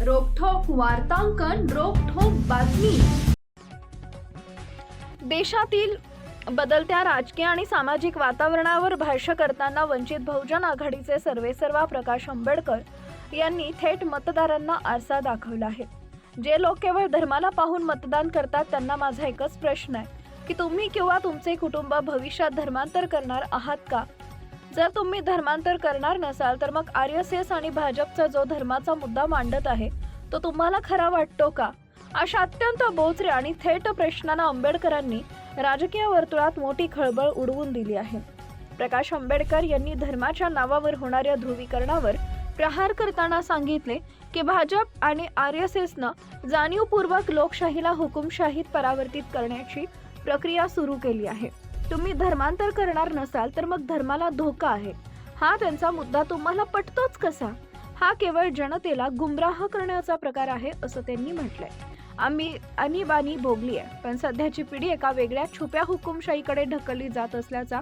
वार्तांकन रोखोक बातमी. देशातील बदलत्या राजकीय आणि सामाजिक वातावरणावर भाष्य करताना वंचित बहुजन आघाडीचे सर्वेसर्वा प्रकाश आंबेडकर यांनी थेट मतदारांना आरसा दाखवला आहे. जे लोक केवळ धर्माला पाहून मतदान करतात त्यांना माझा एकच प्रश्न आहे की तुम्ही किंवा तुमचे कुटुंब भविष्यात धर्मांतर करणार आहात का? जर तुम्ही धर्मांतर करणार नसाल तर मग आर एस एस आणि भाजपचा जो धर्माचा मुद्दा मांडत आहे तो तुम्हाला खरा वाटतो का? अशा अत्यंत बोचऱ्या आणि थेट प्रश्नांना आंबेडकरांनी राजकीय वर्तुळात मोठी खळबळ उडवून दिली आहे. प्रकाश आंबेडकर यांनी धर्माच्या नावावर होणाऱ्या ध्रुवीकरणावर प्रहार करताना सांगितले की भाजप आणि आर एस एसनं जाणीवपूर्वक लोकशाहीला हुकुमशाहीत परावर्तित करण्याची प्रक्रिया सुरू केली आहे. तुम्ही धर्मांतर करणार नसाल तर मग धर्माला धोका आहे. हा त्यांचा मुद्दा तुम्हाला पटतोच कसा? हा केवळ जनतेला गुमराह करण्याचा प्रकार आहे असं त्यांनी म्हटलंय. आम्ही आणीबाणी भोगली आहे पण सध्याची पिढी एका वेगळ्या छुप्या हुकुमशाहीकडे ढकलली जात असल्याचा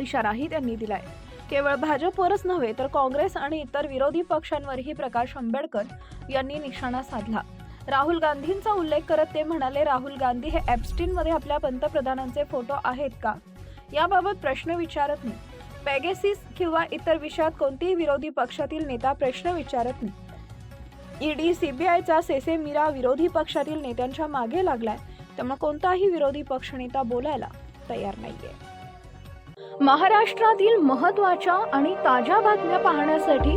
इशाराही त्यांनी दिलाय. केवळ भाजपवरच नव्हे तर काँग्रेस आणि इतर विरोधी पक्षांवरही प्रकाश आंबेडकर यांनी निशाणा साधला. राहुल गांधींचा उल्लेख करत ते म्हणाले राहुल गांधी हे ॲप्स्टीनमध्ये आपल्या पंतप्रधानांचे फोटो आहेत का? याबाबत प्रश्न विचारत नाही. पॅगेसिस किंवा इतर विषयात कोणतीही विरोधी पक्षातील नेता प्रश्न विचारत नाही. ईडी सीबीआयचा सेसे मीरा विरोधी पक्षातील नेत्यांच्या मागे लागलाय. त्यामुळे कोणताही विरोधी पक्षनेता बोलायला तयार नाहीये. महाराष्ट्रातील महत्त्वाच्या आणि ताज्या बातम्या पाहण्यासाठी